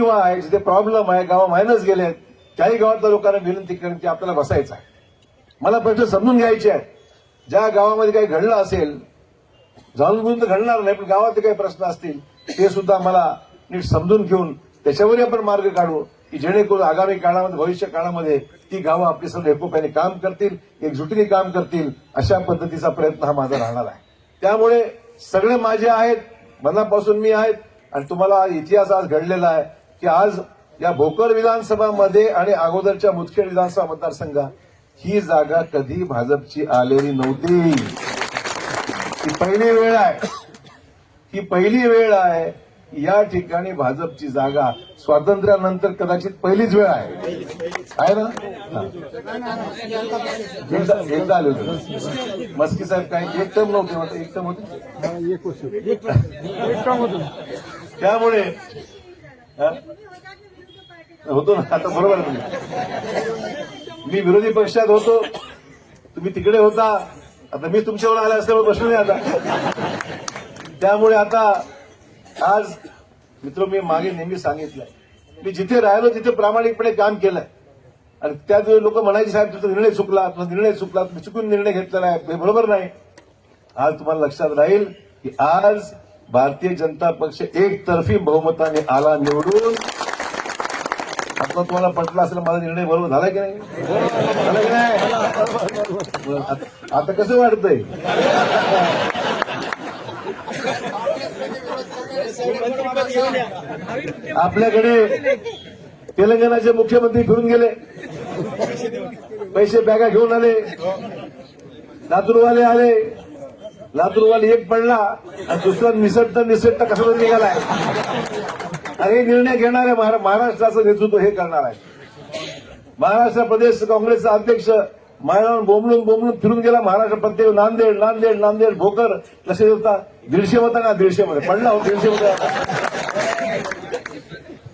उणीवा आहे जिथे प्रॉब्लेम आहे गाव मायनस गेले त्याही गावातल्या लोकांना विनंती करून की आपल्याला बसायचं आहे. मला प्रश्न समजून घ्यायचे आहेत. ज्या गावामध्ये काही घडलं असेल जाणून तर घडणार नाही पण गावात काही प्रश्न असतील ते सुद्धा मला नीट समजून घेऊन त्याच्यावरही आपण मार्ग काढू की जेणेकरून आगामी काळामध्ये भविष्य काळामध्ये ती गावं आपली सर्व एकोप्याने काम करतील एकजुटीने काम करतील अशा पद्धतीचा प्रयत्न हा माझा राहणार आहे. त्यामुळे सगळे माझे आहेत मनापासून मी आहेत आणि तुम्हाला इतिहास आज घडलेला आहे. की आज या भोकर विधानसभामध्ये आणि अगोदरच्या मुदखेड विधानसभा मतदारसंघात ही जागा कधी भाजपची आलेली नव्हती. ही पहिली वेळ आहे. ही पहिली वेळ आहे. या ठिकाणी भाजपची जागा स्वातंत्र्यानंतर कदाचित पहिलीच वेळ आहे. आहे ना. एकदा आले होते. मस्की साहेब काही एक टर्म नव्हते वाटतं, एक टर्म होते? त्यामुळे? होतो ना आता बरोबर आहे तुम्ही. मी विरोधी पक्षात होतो. तुम्ही तिकडे होता. आता मी तुमच्यावर आला असल्यामुळे बसलो नाही आता. त्यामुळे आता आज मित्र मी मागे नेहमी सांगितलंय. मी जिथे राहिलो तिथे प्रामाणिकपणे काम केलंय. आणि त्याच वेळी लोक म्हणायचे साहेब तुझा निर्णय चुकला तुझा निर्णय चुकला तुम्ही चुकून निर्णय घेतलेला आहे हे बरोबर नाही. आज तुम्हाला लक्षात राहील की आज भारतीय जनता पक्ष एकतर्फी बहुमताने आला निवडून. आता तुम्हाला पटला असेल माझा निर्णय बरोबर झाला की नाही? झाला की नाही? आता- आता कसं वाटतंय? आपल्याकडे तेलंगणाचे मुख्यमंत्री फिरून गेले. पैसे बॅगा घेऊन आले. लातूरवाले आले. लातूरवाले एक पडला आणि दुसरा निसटता निसटता कसा तरी निघालाय. आणि हे निर्णय घेणारे महारा- महाराष्ट्राचं नेतृत्व हे करणार आहे. महाराष्ट्र प्रदेश काँग्रेसचा अध्यक्ष मायावर बोंबलून बोंबलून फिरून गेला. महाराष्ट्र प्रत्येक नांदेड नांदेड नांदेड भोकर कसे होता दीडशे होता ना दीडशे मध्ये पडला हो दीडशे मध्ये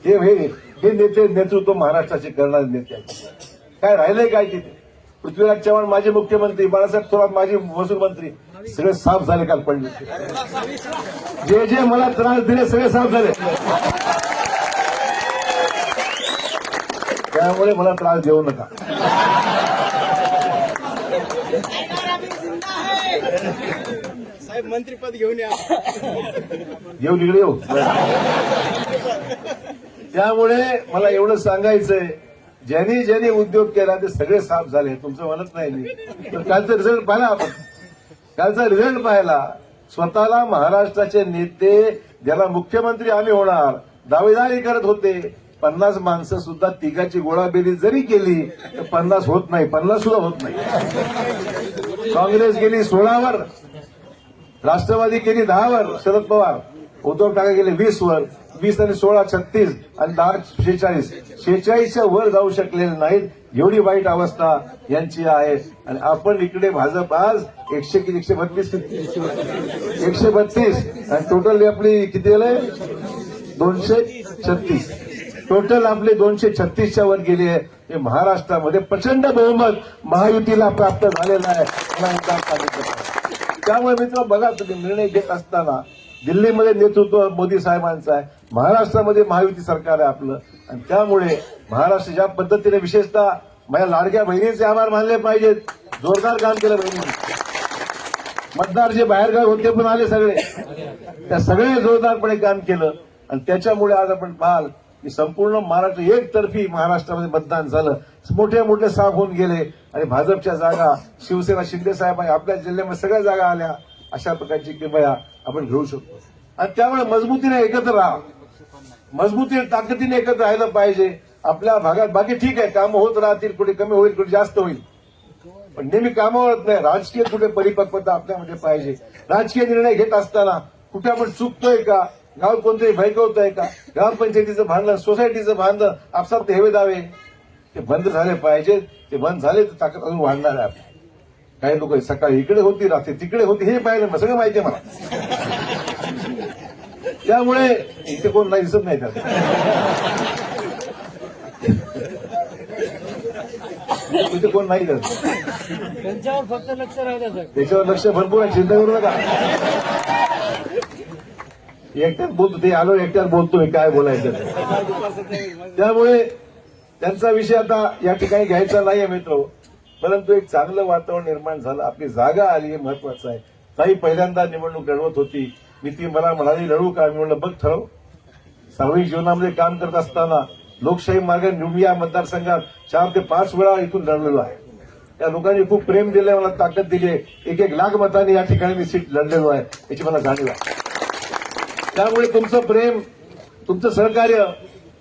हे हे नेते नेतृत्व महाराष्ट्राचे करणारे नेते काय राहिलंय काय तिथे? पृथ्वीराज चव्हाण माजी मुख्यमंत्री बाळासाहेब थोरात माजी महसूल मंत्री. सगळे साफ झाले काल पडले. जे जे मला त्रास दिले सगळे साफ झाले. त्यामुळे मला त्रास देऊ नका. साहेब मंत्रीपद घेऊन या. येऊ इकडे येऊ. त्यामुळे मला एवढं सांगायचंय ज्यांनी ज्यांनी उद्योग केला ते सगळे साफ झाले. तुमचं म्हणत नाही मी. तर कालचा रिझल्ट पाहिला आपण. कालचा रिझल्ट पाहिला. स्वतःला महाराष्ट्राचे नेते ज्याला मुख्यमंत्री आम्ही होणार दावेदारी करत होते. पन्नास माणसं सुद्धा तिघाची गोळाबेरी जरी केली तर पन्नास होत नाही. पन्नास सुद्धा होत नाही. काँग्रेस गेली सोळावर राष्ट्रवादी केली दहावर शरद पवार. उद्धव ठाकरे गेले वीस वर वीस आणि सोळा छत्तीस आणि दहा शेहेचाळीस. शेहेचाळीसच्या वर जाऊ शकलेले नाहीत एवढी वाईट अवस्था यांची आहे. आणि आपण इकडे भाजप आज एकशे किती एकशे बत्तीस एकशे बत्तीस. आणि टोटल आपली किती आलंय? दोनशे छत्तीस. टोटल आपले दोनशे छत्तीसच्या वर गेली आहे. हे महाराष्ट्रामध्ये प्रचंड बहुमत महायुतीला प्राप्त झालेला आहे. त्यामुळे मित्र बघा तुम्ही निर्णय घेत असताना दिल्लीमध्ये नेतृत्व मोदी साहेबांचं आहे महाराष्ट्रामध्ये महायुती सरकार आहे आपलं. आणि त्यामुळे महाराष्ट्र ज्या पद्धतीने विशेषतः माझ्या लाडक्या बहिणीचे आभार मानले पाहिजेत. जोरदार काम केलं बहिणी मतदार जे बाहेरगाव होते पण आले सगळे. त्या सगळे जोरदारपणे काम केलं. आणि त्याच्यामुळे आज आपण पाहाल की संपूर्ण महाराष्ट्र एकतर्फी महाराष्ट्रामध्ये मतदान झालं. मोठे मोठे साफ होऊन गेले. आणि भाजपच्या जागा शिवसेना शिंदे साहेब आपल्या जिल्ह्यामध्ये सगळ्या जागा आल्या. अशा प्रकारची किमया आपण घेऊ शकतो. आणि त्यामुळे मजबूतीने एकत्र राहा. मजबूतीने ताकदीने एकत्र राहायला पाहिजे. आपल्या भागात बाकी ठीक आहे कामं होत राहतील कुठे कमी होईल कुठे जास्त होईल. पण नेहमी कामावर नाही. राजकीय कुठे परिपक्वता आपल्यामध्ये पाहिजे. राजकीय निर्णय घेत असताना कुठे आपण चुकतोय का? गाव कोणतरी भयकवतोय का? ग्रामपंचायतीचं भांडण सोसायटीचं भांडण आपसात हेवे दावे. ते बंद झाले पाहिजे ते बंद झाले तर ताकद अजून वाढणार आहे आपली. काही लोक सकाळी इकडे होती रात्री तिकडे होती हे पाहिलं सगळं माहिती आहे मला. त्यामुळे इथे कोण नाही दिसत नाही त्यात. इथे कोण नाही त्यात. त्यांच्यावर फक्त लक्ष राहिलं त्याच्यावर लक्ष भरपूर आहे चिंता करू नका. एकट्यात बोलतो ते आलो एकट्यात बोलतोय काय बोलायचं. त्यामुळे त्यांचा विषय आता या ठिकाणी घ्यायचा नाहीये मित्र. परंतु एक चांगलं वातावरण निर्माण झालं. आपली जागा आली हे महत्वाचं आहे. ताई पहिल्यांदा निवडणूक लढवत होती. मी ती मला म्हणाली लढवू का? मी म्हणलं बघ ठरव. सार्वजनिक जीवनामध्ये काम करत असताना लोकशाही मार्ग निवडून या मतदारसंघात चार ते पाच वेळा इथून लढलेलो आहे. त्या लोकांनी खूप प्रेम दिलंय मला ताकद दिली एक एक लाख मतांनी या ठिकाणी मी सीट लढलेलो आहे याची मला जाणीव आहे. त्यामुळे तुमचं प्रेम तुमचं सहकार्य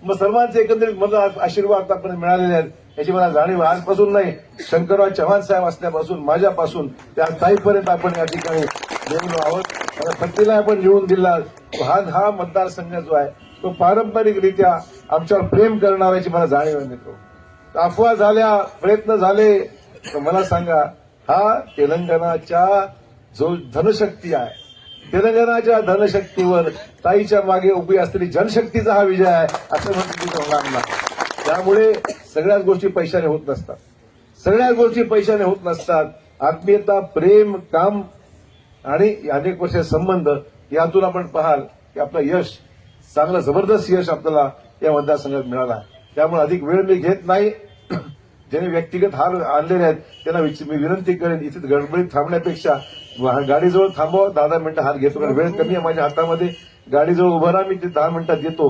मग सर्वांचे एकंदरीत मला आशीर्वाद आतापर्यंत मिळालेले आहेत. याची मला जाणीव आजपासून नाही. शंकरराव चव्हाण साहेब असल्यापासून माझ्यापासून त्या ताईपर्यंत आपण या ठिकाणी निवडून आहोत. आता आपण निवडून दिला हा हा मतदारसंघ जो आहे तो पारंपरिकरित्या आमच्यावर प्रेम करणाऱ्याची मला जाणीव देतो अफवा झाल्या प्रयत्न झाले तर मला सांगा हा तेलंगणाच्या जो धनशक्ती आहे तेलंगणाच्या धनशक्तीवर ताईच्या मागे उभी असलेली जनशक्तीचा हा विजय आहे असं म्हणतो तिथं होणार नाही त्यामुळे सगळ्याच गोष्टी पैशाने होत नसतात. सगळ्याच गोष्टी पैशाने होत नसतात. आत्मीयता प्रेम काम आणि अनेक वर्ष संबंध यातून आपण पाहाल की आपलं यश चांगलं जबरदस्त यश आपल्याला या मतदारसंघात मिळाला आहे. त्यामुळे अधिक वेळ मी घेत नाही. ज्यांनी व्यक्तिगत हार आणलेले आहेत त्यांना मी विनंती करेन इथे गडबडीत थांबण्यापेक्षा गाडीजवळ थांबवा. दहा दहा मिनिटं हार घेतो कारण वेळ कमी आहे माझ्या हातामध्ये. गाडीजवळ उभं राहा मी ते दहा मिनिटात येतो